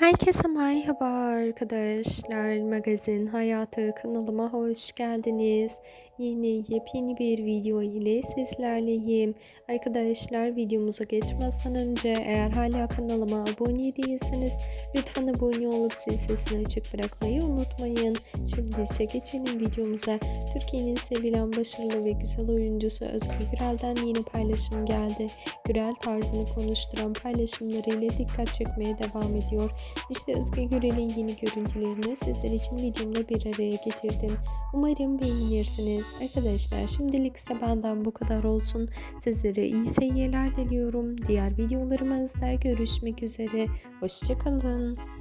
Herkese merhaba arkadaşlar. Magazin Hayatı kanalıma hoş geldiniz. Yeni yepyeni bir video ile sizlerleyim. Arkadaşlar videomuza geçmezden önce eğer hala kanalıma abone değilseniz lütfen abone olup zil sesini açık bırakmayı unutmayın. Şimdi ise geçelim videomuza. Türkiye'nin sevilen başarılı ve güzel oyuncusu Özgür Gürel'den yeni paylaşım geldi. Gürel tarzını konuşturan paylaşımlarıyla dikkat çekmeye devam ediyor. İşte Özge Gürel'in yeni görüntülerini sizler için videomda bir araya getirdim. Umarım beğenirsiniz. Arkadaşlar şimdilik ise benden bu kadar olsun. Sizlere iyi seyirler diliyorum. Diğer videolarımızda görüşmek üzere. Hoşçakalın.